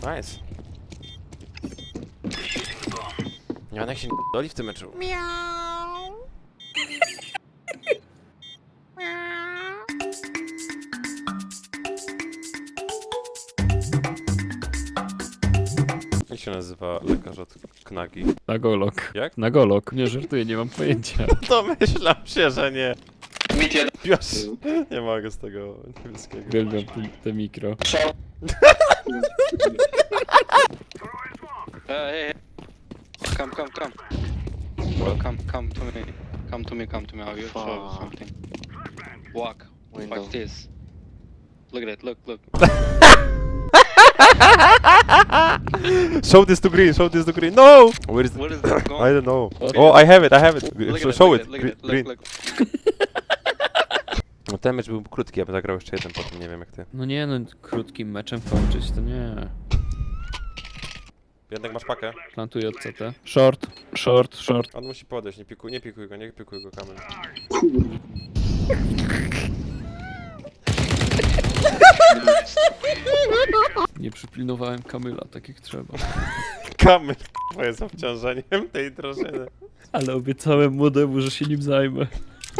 Nice. Janek się nie doli w tym meczu. Jak się nazywa lekarz od knagi? Nagolok. Jak? Nagolok. Nie żartuję, nie mam pojęcia. Domyślam się, że nie. Mit jeden. Już nie mogę z tego niebieskiego. Uwielbiam te, te mikro. Short. Hey, hey, hey. Come, come, come. Bro, come, come to me. Come to me, come to me. I will show you something. Walk. Window. Like this. Look at it, look, look. Show this to green, show this to green. No! Where is What is that I don't know. What? Oh, I have it, I have it. Look at Show, it, show look it. it, look at it, look, look. No, ten mecz był krótki, ja bym zagrał jeszcze jeden potem, nie wiem jak ty. No nie no, krótkim meczem kończyć to nie. Jednak masz pakę. Plantuję od CT. Short, short, short. On musi podejść, nie pikuj, nie pikuj go, nie pikuj go kamer. Nie przypilnowałem Kamyla, tak jak trzeba. Kamer, k***a, jest obciążeniem tej drużyny. Ale obiecałem młodemu, że się nim zajmę.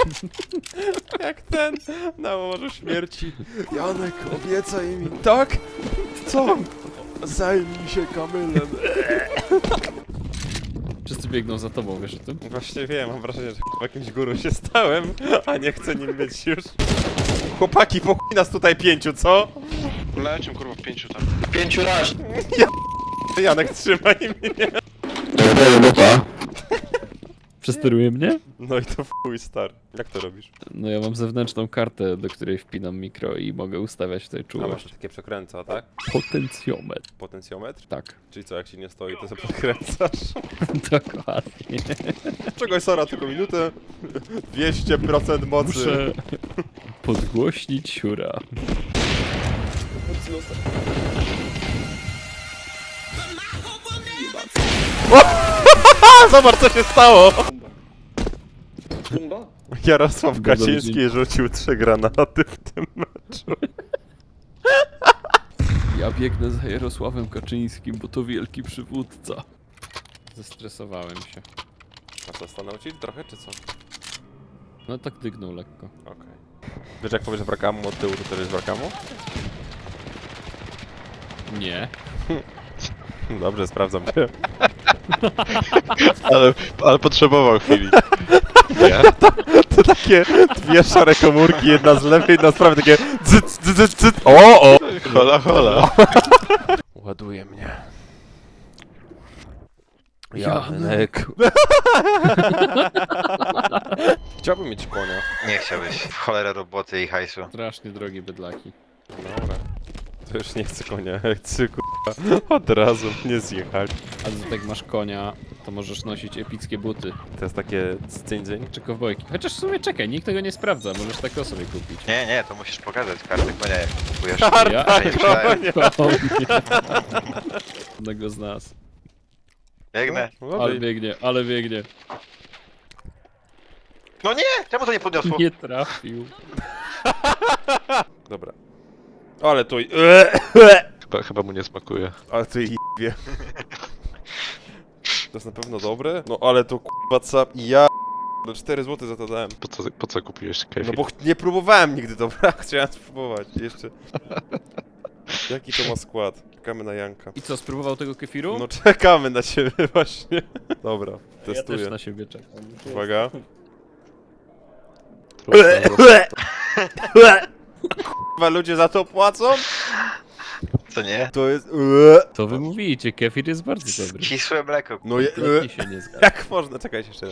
Jak ten na łożu śmierci. Janek, obiecaj mi. Tak? Co? Zajmij się kamylem. Wszyscy biegną za tobą, wiesz o tym? Właśnie wiem, mam wrażenie, że w jakimś guru się stałem, a nie chcę nim być już. Chłopaki, pokój nas tutaj pięciu, co? Leczę kurwa w pięciu tam. Pięciu raz. Janek, trzymaj mnie. Przesteruje mnie? No i to w chuj, star. Jak to robisz? No ja mam zewnętrzną kartę, do której wpinam mikro i mogę ustawiać tutaj A masz czułość. takie przekręca, tak? Potencjometr. Potencjometr? Tak, Czyli co, jak ci nie stoi, to sobie przekręcasz? dokładnie. Czegoś Sara, tylko minutę. 200% mocy. Muszę podgłośnić siura. Zobacz co się stało! Jarosław Kaczyński rzucił trzy granaty w tym meczu. Ja biegnę za Jarosławem Kaczyńskim, bo to wielki przywódca. Zestresowałem się. A co, stanął ci trochę, czy co? No tak dygnął lekko. Okej. Wiesz jak powiesz brak ammo od tyłu, to też jest brak ammo? Nie. Dobrze, sprawdzam cię. Ale, ale potrzebował chwili. Nie? To takie dwie szare komórki, jedna z lewej, jedna z prawej, takie cyc, cyc, cyc, cyc. O, o! Hola, hola. Ładuje mnie. Janek. Chciałbym mieć konia. Nie chciałbyś. W cholerę roboty i hajsu. Strasznie drogie bydlaki. Dobra. To już nie chcę konia, ja chcę kurwa od razu mnie zjechać. A tak masz konia, to możesz nosić epickie buty. To jest takie cyń Czy kowbojki. Chociaż w sumie czekaj, nikt tego nie sprawdza, możesz takie sobie kupić. Nie, nie, to musisz pokazać kartę konia jak kupujesz. Ja? Ja nie! Jednego z nas. Biegnę. No, Ale biegnie, ale biegnie. No nie! Czemu to nie podniosło? Nie trafił. Dobra. Ale to... Chyba, chyba mu nie smakuje. Ale to jebie. To jest na pewno dobre? No ale to kurwa co... Ja... No 4 zł za to dałem. Po co, po co kupiłeś kefir? No bo ch- nie próbowałem nigdy, dobra? Chciałem spróbować. Jeszcze... Jaki to ma skład? Czekamy na Janka. I co, spróbował tego kefiru? No czekamy na ciebie właśnie. Dobra, ja testuję. też na siebie czekam. Uwaga. Chyba ludzie za to płacą? Co nie? To jest... To wy mówicie, kefir jest bardzo dobry. Kisłe mleko. No je... Kompletnie się nie zgadza. Jak można? Czekajcie jeszcze.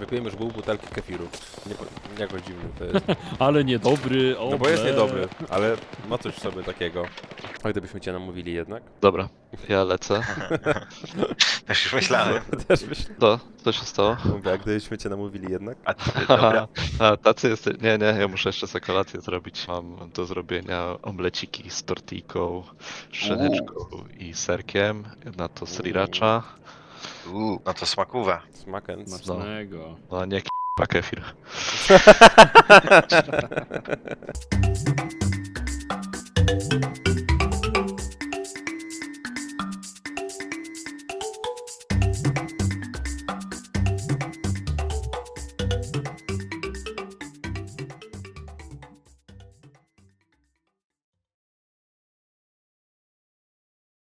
Wypiłem już pół butelki kefiru. Nie, po- jakoś dziwny to jest. Ale niedobry, o No bo jest ble. niedobry, ale ma coś w sobie takiego. A gdybyśmy cię namówili jednak? Dobra, ja lecę. Też już myślałem. Też myślę. To, co się stało? Mówię, a gdybyśmy cię namówili jednak? A ty, dobra. A, tacy jesteś. Nie, nie, ja muszę jeszcze sobie kolację zrobić. Mam do zrobienia omleciki z tortilką, szyneczką i serkiem. Na to sriracha. Uuu, no to smakowa. Smakens. Smacznego. No nie k***a kefir.